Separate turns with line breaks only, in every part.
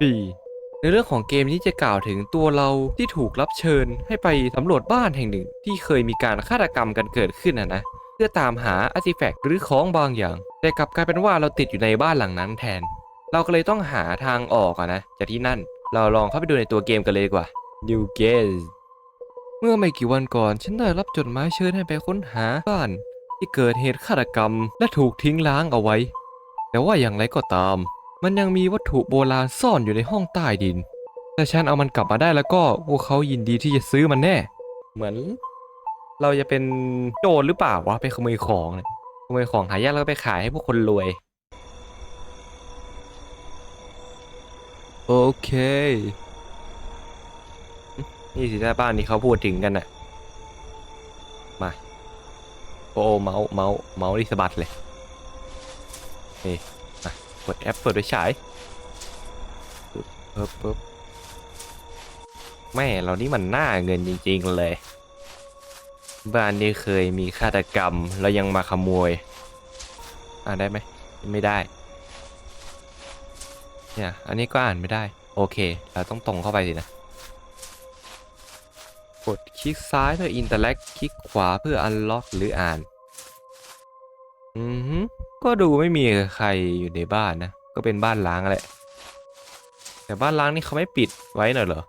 ปีในเรื่องของเกมนี้จะกล่าวถึงตัวเราที่ถูกรับเชิญ ให้ไปสำรวจบ้านแห่งหนึ่ง ที่เคยมีการฆาตกรรมกันเกิดขึ้นนะนะเพื่อตามหาอาร์ติแฟกต์หรือของบางอย่าง แต่กลับกลายเป็นว่าเราติดอยู่ในบ้านหลังนั้นแทน เราก็เลยต้องหาทางออกอะนะจากที่นั่นเราลองเข้าไปดูในตัวเกมกันเลยดีกว่า New Game เมื่อไม่กี่วันก่อน ฉันได้รับจดหมายเชิญให้ไปค้นหาบ้าน ที่เกิดเหตุฆาตกรรมและถูกทิ้งล้างเอาไว้ แต่ว่าอย่างไรก็ตาม มันยังมีวัตถุโบราณซ่อนอยู่ในห้องใต้ดินถ้าฉันเอามันกลับมาได้แล้วก็พวกเขายินดีที่จะซื้อมันแน่ เหมือน เราจะเป็นโจรหรือเปล่าวะไปขโมยของเนี่ยขโมยของหายากแล้วก็ไปขายให้พวกคนรวย โอเค นี่สิท่าบ้านที่เขาพูดถึงกันน่ะ มาโอ้เมาส์เมาส์เมาส์ที่สะบัดเลย นี่ มากดแอปเปิดไว้ฉายปึ๊บปึ๊บปึ๊บแม่เรานี่มันหน้าเงินจริง ๆ เลย บ้านนี้เคยมีฆาตกรรมแล้วยังมาขโมย อ่านได้ไหมไม่ได้ เนี่ย อันนี้ก็อ่านไม่ได้ โอเค เราต้องตรงเข้าไปสินะ กดคลิกซ้ายเพื่อ interact คลิกขวาเพื่อ unlock หรืออ่าน อือฮึก็ดูไม่มีใครอยู่ในบ้านนะ ก็เป็นบ้านล้างแหละ แต่บ้านล้างนี่เขาไม่ปิดไว้หน่อยเหรอ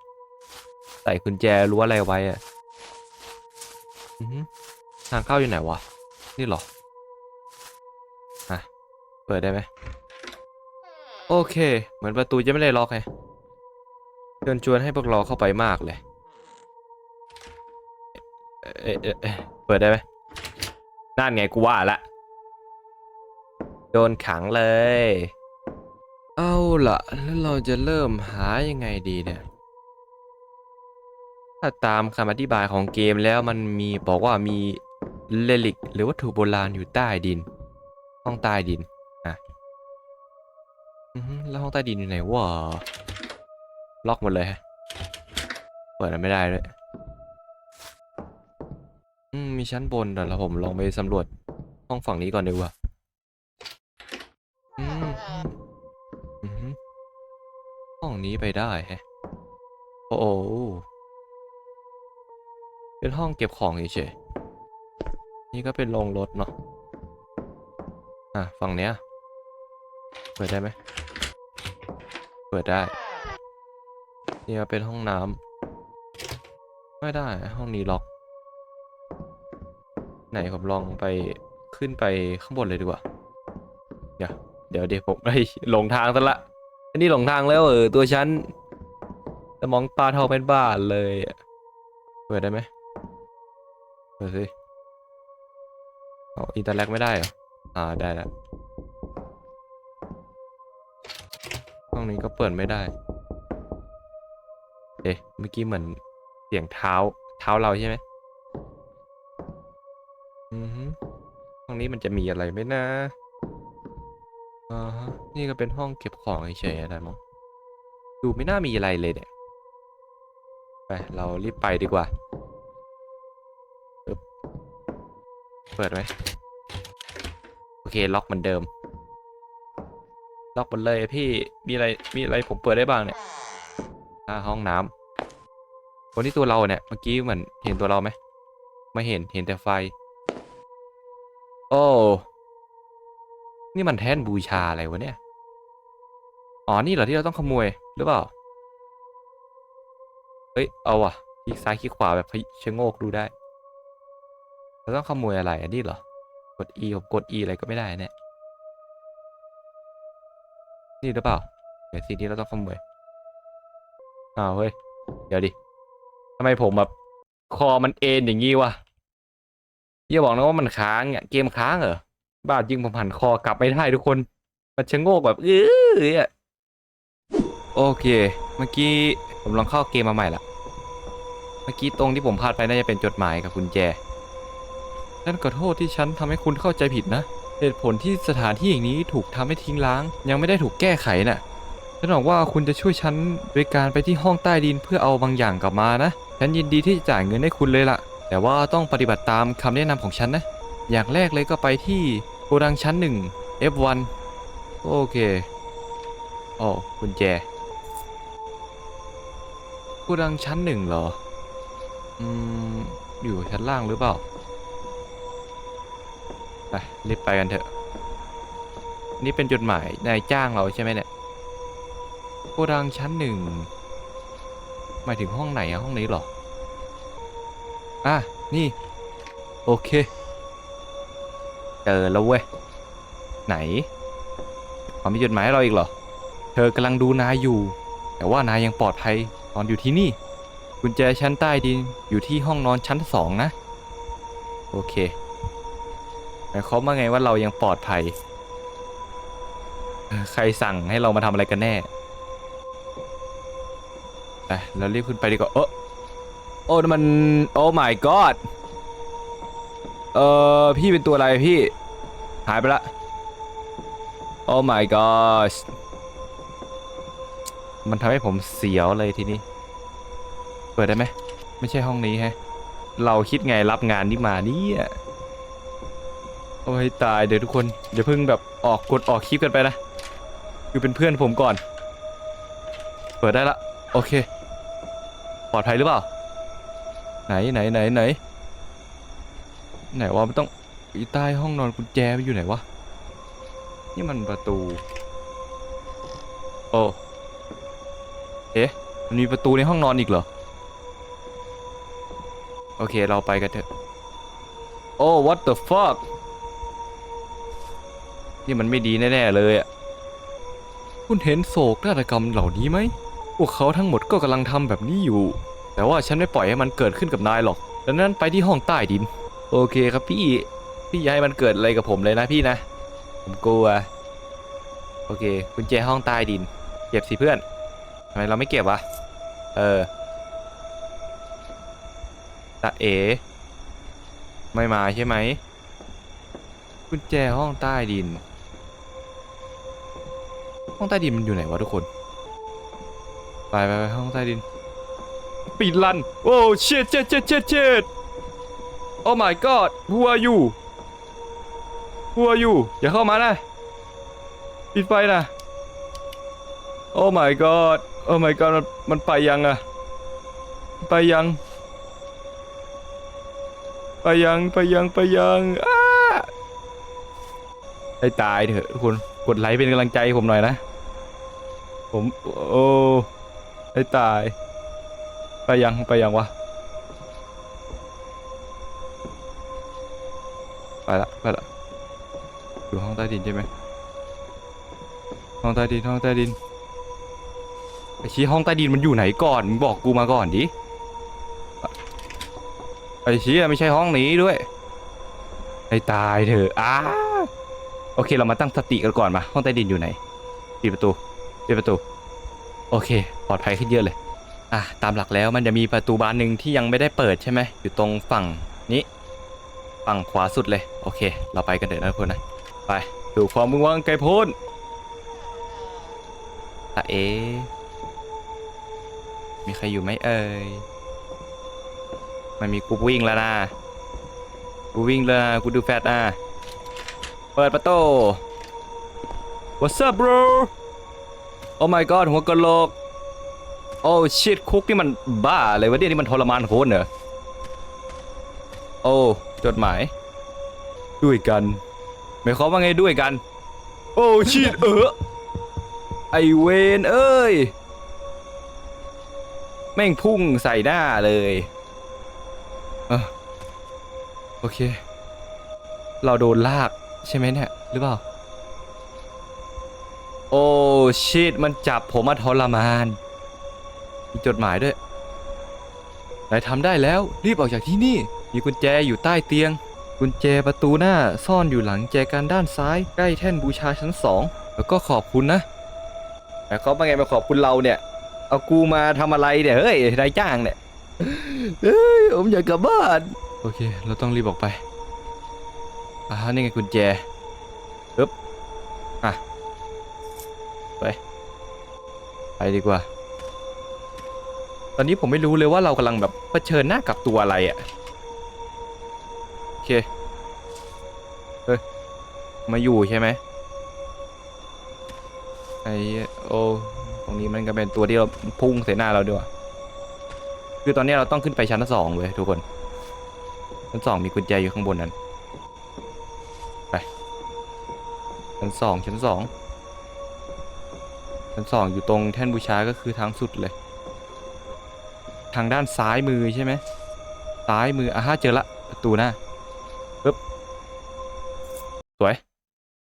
ใส่กุญแจรั้วอะไรไว้อะอือฮึทางเข้าอยู่ไหนวะ นี่เหรออะเปิดได้ไหม โอเค เหมือนประตูจะไม่ได้ล็อกไงเชิญชวนให้พวกเราเข้าไปมากเลย เอ๊ะเอ๊ะเอ๊ะเปิดได้ไหมนั่นไงกูว่าละ โดนขังเลย เอาละแล้วเราจะเริ่มหายังไงดีเนี่ย ถ้าตามคำอธิบายของเกมแล้วมันมีบอกว่ามีเลลิก หรือวัตถุโบราณอยู่ใต้ดิน ห้องใต้ดินอะแล้วห้องใต้ดินอยู่ไหนวะล็อกหมดเลยฮะเปิดไม่ได้ด้วยมีชั้นบนเดี๋ยวผมลองไปสำรวจห้องฝั่งนี้ก่อนดีกว่า องนี้ไปได้แฮะโอ้โหเป็นห้องเก็บของเฉยๆนี่ก็เป็นโรงรถเนาะอะฝั่งเนี้ยเปิดได้ไหมเปิดได้นี่ก็เป็นห้องน้ำไม่ได้ห้องนี้ล็อก ไหนผมลองไปขึ้นไปข้างบนเลยดีกว่า เดี๋ยวเดี๋ยวเดี๋ยวผมไอ้ยหลงทางซะละ อันนี้หลงทางแล้วเออตัวฉันสมองปลาทองเป็นบ้าเลยอะเปิดได้ไหมเปิดสิเอาอินเตอร์แลกไม่ได้เหรออ่าได้แล้วห้องนี้ก็เปิดไม่ได้ เอ๊ะเมื่อกี้เหมือนเสียงเท้าเท้าเราใช่ไหมอือห้องนี้มันจะมีอะไรไหมนะ อ่าฮะนี่ก็เป็นห้องเก็บของเฉยๆอะไรมั้งดูไม่น่ามีอะไรเลยเนี่ยไปเรารีบไปดีกว่าเปิดไหมโอเคล็อกเหมือนเดิม ล็อกหมดเลยพี่มีอะไรมีอะไรผมเปิดได้บ้างเนี่ยอ่าห้องน้ำคนที่ตัวเราเนี่ยเมื่อกี้เหมือนเห็นตัวเราไหมไม่เห็นเห็นแต่ไฟ โอ้ นี่มันแท่นบูชาอะไรวะเนี่ย อ๋อ นี่เหรอที่เราต้องขโมยหรือเปล่า เฮ้ย เอาว่ะคลิกซ้ายคลิกขวาแบบชะโงกดูได้ เราต้องขโมยอะไรอันนี้เหรอ กด E ผมกด E อะไรก็ไม่ได้เนี่ย นี่หรือเปล่า เดี๋ยวสิ่งที่เราต้องขโมยอ้าวเฮ้ย เดี๋ยวดิทำไมผมแบบคอมันเอ็นอย่างงี้วะอย่าบอกนะว่ามันค้างเนี่ยเกมค้างเหรอ บ้าจริงผมหันคอกลับไม่ได้ทุกคน มันชะโงกแบบเออโอเค เมื่อกี้ผมลองเข้าเกมมาใหม่ละเมื่อกี้ตรงที่ผมพลาดไปน่าจะเป็นจดหมายกับกุญแจฉันขอโทษที่ฉันทำให้คุณเข้าใจผิดนะ เหตุผลที่สถานที่อย่างนี้ถูกทำให้ทิ้งร้าง ยังไม่ได้ถูกแก้ไขน่ะฉันหวังว่าคุณจะช่วยฉันโดยการไปที่ห้องใต้ดินเพื่อเอาบางอย่างกลับมานะ ฉันยินดีที่จะจ่ายเงินให้คุณเลยล่ะ แต่ว่าต้องปฏิบัติตามคำแนะนำของฉันนะ อย่างแรกเลยก็ไปที่โกดังชั้นหนึ่ง F1 โอเคโอ้กุญแจโกดังชั้นหนึ่งเหรอ อืม อยู่ชั้นล่างหรือเปล่า ไปรีบไปกันเถอะ นี่เป็นจดหมายนายจ้างเราใช่ไหมเนี่ยโกดังชั้นหนึ่งหมายถึงห้องไหนอะห้องนี้เหรอ อะ นี่ โอเค เจอแล้วเว้ย ไหนขอมีจดหมายให้เราอีกเหรอ เธอกำลังดูนายอยู่ แต่ว่านายยังปลอดภัยตอนอยู่ที่นี่ กุญแจชั้นใต้ดินอยู่ที่ห้องนอนชั้นสองนะ โอเคหมายความว่าไงว่าเรายังปลอดภัย ใครสั่งให้เรามาทำอะไรกันแน่ไปเรารีบขึ้นไปดีกว่าโอ้โอ้ มัน โอ้ my god เออพี่เป็นตัวอะไรพี่ หายไปละโอ้ my god มันทำให้ผมเสียวเลยทีนี้ เปิดได้ไหม ไม่ใช่ห้องนี้แฮะ เราคิดไงรับงานนี้มาเนี่ยโอ้ยตายเดี๋ยวทุกคนอย่าเพิ่งแบบออกกดออกคลิปกันไปนะ คือเป็นเพื่อนผมก่อน เปิดได้ละ โอเค ปลอดภัยหรือเปล่า ไหนไหนไหนไหน ไหนวะมันต้องอยู่ใต้ห้องนอนกุญแจมันอยู่ไหนวะ นี่มันประตู โอ้ เอ๊ะ มันมีประตูในห้องนอนอีกเหรอ โอเค เราไปกันเถอะ โอ้ what the fuck นี่มันไม่ดีแน่ ๆ เลยอะ คุณเห็นโศกนาฏกรรมเหล่านี้ไหม พวกเขาทั้งหมดก็กำลังทำแบบนี้อยู่ แต่ว่าฉันไม่ปล่อยให้มันเกิดขึ้นกับนายหรอก ดังนั้นไปที่ห้องใต้ดิน โอเคครับพี่ พี่อย่าให้มันเกิดอะไรกับผมเลยนะพี่นะ ผมกลัว โอเคกุญแจห้องใต้ดิน เก็บสิเพื่อนทำไมเราไม่เก็บวะ เออตาเอ ไม่มาใช่ไหม กุญแจห้องใต้ดิน ห้องใต้ดินมันอยู่ไหนวะทุกคน ไปไปไปห้องใต้ดินปิดลัน โอ้เช็ดเช็ดเช็ดเช็ดเช็ด Oh my god who are you who are you อย่าเข้ามานะปิดไฟนะ Oh my god Oh my god มันมันไปยังอะไปยัง ไปยังไปยังไปยังอ้าให้ตายเถอะทุกคนกดไลค์เป็นกำลังใจผมหน่อยนะ ผมโอ้ให้ตาย ไปยังไปยังวะ ไปละไปละอยู่ห้องใต้ดินใช่ไหมห้องใต้ดินห้องใต้ดินไอชี้ห้องใต้ดินมันอยู่ไหนก่อนมึงบอกกูมาก่อนดิไอชี้ไม่ใช่ห้องนี้ด้วยไอตายเถอะอ้าโอเคเรามาตั้งสติกันก่อนมาห้องใต้ดินอยู่ไหนปิดประตูปิดประตู โอเค ปลอดภัยขึ้นเยอะเลยอะตามหลักแล้วมันจะมีประตูบานหนึ่งที่ยังไม่ได้เปิดใช่ไหมอยู่ตรงฝั่งนี้ ฝั่งขวาสุดเลย โอเค เราไปกันเถอะนะทุกคนนะ ไป ดูความมึงวังไกลโพ้นตาเอ มีใครอยู่ไหมเอ่ย มันมีกูวิ่งแล้วนะ กูวิ่งแล้วนะกูดูแฟตอะเปิดประตู What's up bro Oh my god หัวกะโหลกโอ้ชิตคุกนี่มันบ้าเลยวะเนี่ยนี่มันทรมานโคตรเหรอ อ้จดหมาย ด้วยกันหมายความว่าไงด้วยกัน โอ้ชิตเออไอเวนเอ้ย แม่งพุ่งใส่หน้าเลยเออโอเค เราโดนลากใช่ไหมเนี่ย หรือเปล่า โอ้ชิตมันจับผมมาทรมาน มีจดหมายด้วยนายทำได้แล้วรีบออกจากที่นี่ มีกุญแจอยู่ใต้เตียง กุญแจประตูหน้าซ่อนอยู่หลังแจกันด้านซ้าย ใกล้แท่นบูชาชั้นสองแล้วก็ขอบคุณนะแต่เขาเป็นไงมาขอบคุณเราเนี่ย เอากูมาทำอะไรเนี่ยเฮ้ยนายจ้างเนี่ยเฮ้ยผมอยากกลับบ้านโอเค เราต้องรีบออกไปอ่านี่ไงกุญแจปึ๊บอะไปไปดีกว่า ตอนนี้ผมไม่รู้เลยว่าเรากำลังแบบเผชิญหน้ากับตัวอะไรอะ่ะโอ เค เฮ้ย มาอยู่ใช่ไหมไอ้โอ ตรงนี้มันก็เป็นตัวที่เราพุ่งใส่หน้าเราด้วย คือตอนนี้เราต้องขึ้นไปชั้นสองเลยทุกคน ชั้นสองมีกุญแจอยู่ข้างบนนั้น ไป ชั้นสองชั้นสองชั้นสองอยู่ตรงแท่นบูชาก็คือทางสุดเลย ทางด้านซ้ายมือใช่ไหมซ้ายมืออะฮะเจอละประตูหน้า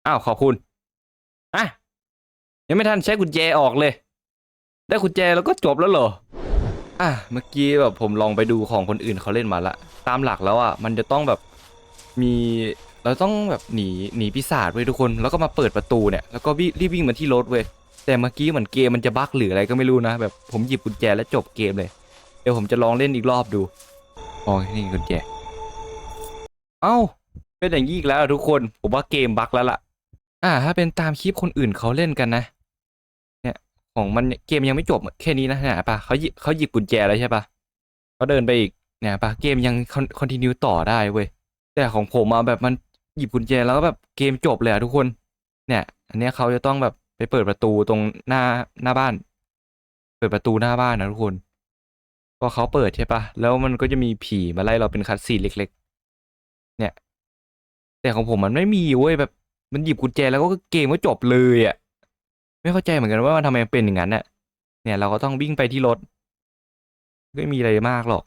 อ้าวขอบคุณอะยังไม่ทันใช้กุญแจออกเลย ได้กุญแจแล้วก็จบแล้วเหรออะเมื่อกี้แบบผมลองไปดูของคนอื่นเขาเล่นมาละตามหลักแล้วอะมันจะต้องแบบมีเราต้องแบบหนีหนีปีศาจเว้ยทุกคนแล้วก็มาเปิดประตูเนี่ยแล้วก็วิ่งรีบวิ่งมาที่รถเว้ยแต่เมื่อกี้เหมือนเกมมันจะบั๊กหรืออะไรก็ไม่รู้นะแบบผมหยิบกุญแจแล้วจบเกมเลย เดี๋ยวผมจะลองเล่นอีกรอบดูอ๋อนี่กุญแจ เอ้าเป็นอย่างนี้อีกแล้วทุกคน ผมว่าเกมบั๊กแล้วล่ะ อ่า ถ้าเป็นตามคลิปคนอื่นเขาเล่นกันนะ เนี่ย ของมันเกมยังไม่จบแค่นี้นะเนี่ยปะเขาหยิบเขาหยิบกุญแจแล้วใช่ปะเขาเดินไปอีกเนี่ยปะเกมยังคอนติเนียต่อได้เว้ยแต่ของผมมาแบบมันหยิบกุญแจแล้วก็แบบเกมจบเลยอะทุกคน เนี่ย อันนี้เขาจะต้องแบบไปเปิดประตูตรงหน้าหน้าบ้าน เปิดประตูหน้าบ้านนะทุกคนพอเขาเปิดใช่ปะแล้วมันก็จะมีผีมาไล่เราเป็นคัดซีนเล็ก ๆ เนี่ย แต่ของผมมันไม่มีเว้ยแบบ มันหยิบกุญแจแล้วก็เกมก็จบเลยอะ ไม่เข้าใจเหมือนกันว่ามันทำไมเป็นอย่างนั้นน่ะ เนี่ยเราก็ต้องวิ่งไปที่รถไม่มีอะไรมากหรอก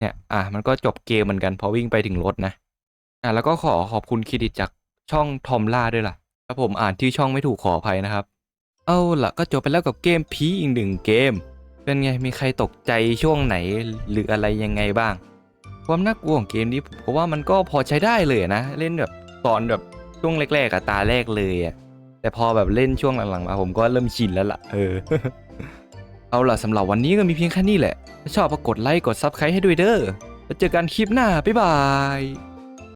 เนี่ย อะมันก็จบเกมเหมือนกันพอวิ่งไปถึงรถนะ อะแล้วก็ขอขอบคุณเครดิตจากช่องทอมล่าด้วยล่ะถ้าผมอ่านชื่ช่องไม่ถูกขออภัยนะครับ เอาล่ะก็จบไปแล้วกับเกมผีอีกหนึ่งเกม เป็นไงมีใครตกใจช่วงไหนหรืออะไรยังไงบ้าง ความน่ากลัวของเกมนี้ผมว่ามันก็พอใช้ได้เลยนะ เล่นแบบ ตอนแบบช่วงแรกๆกับตาแรกเลยอะแต่พอแบบเล่นช่วงหลังๆมาผมก็เริ่มชินแล้วล่ะเออ เอาล่ะสำหรับวันนี้ก็มีเพียงแค่นี้แหละถ้าชอบก็กดไลค์กดซับสไครต์ให้ด้วยเด้อแล้วเจอกันคลิปหน้า บ๊ายบาย